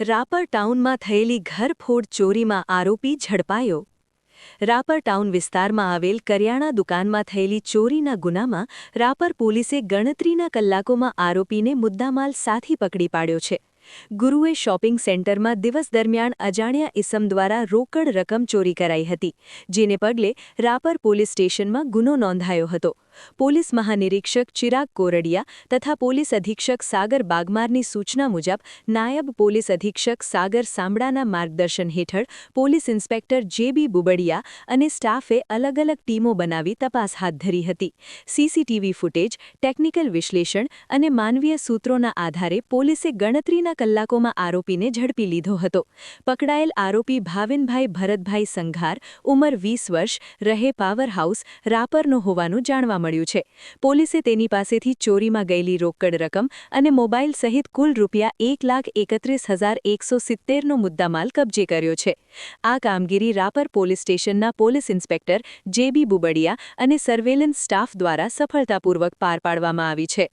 રાપર ટાઉનમાં થયેલી ઘરફોડ ચોરીમાં આરોપી ઝડપાયો. રાપર ટાઉન વિસ્તારમાં આવેલ કરિયાણા દુકાનમાં થયેલી ચોરીના ગુનામાં રાપર પોલીસે ગણતરીના કલાકોમાં આરોપીને મુદ્દામાલ સાથી પકડી પાડ્યો છે. ગુરુએ શોપિંગ સેન્ટરમાં દિવસ દરમિયાન અજાણ્યા ઇસમ દ્વારા રોકડ રકમ ચોરી કરાઈ હતી, જેને પગલે રાપર પોલીસ સ્ટેશનમાં ગુનો નોંધાયો હતો. પોલીસ મહાનિરીક્ષક ચિરાગ કોરડિયા તથા પોલીસ અધિક્ષક સાગર બાગમારની સૂચના મુજબ નાયબ પોલીસ અધિક્ષક સાગર સાંબડાના માર્ગદર્શન હેઠળ પોલીસ ઇન્સ્પેક્ટર જે બુબડિયા અને સ્ટાફે અલગ અલગ ટીમો બનાવી તપાસ હાથ ધરી હતી. સીસીટીવી ફૂટેજ, ટેકનિકલ વિશ્લેષણ અને માનવીય સૂત્રોના આધારે પોલીસે ગણતરીના કલાકોમાં આરોપીને ઝડપી લીધો હતો. પકડાયેલ આરોપી ભાવિનભાઈ ભરતભાઈ સંઘાર, ઉંમર વીસ વર્ષ, રહે પાવર હાઉસ રાપરનો હોવાનું જાણવા મળ્યું. છે. પોલીસે તેની પાસેથી ચોરીમાં ગયેલી રોકડ રકમ અને મોબાઈલ સહિત કુલ રૂપિયા એક લાખ એકત્રીસ હજાર એકસો સિત્તેરનો મુદ્દામાલ કબજે કર્યો છે. આ કામગીરી રાપર પોલીસ સ્ટેશનના police inspector J B Bubadia અને સર્વેલન્સ સ્ટાફ દ્વારા સફળતાપૂર્વક પાર પાડવામાં આવી છે.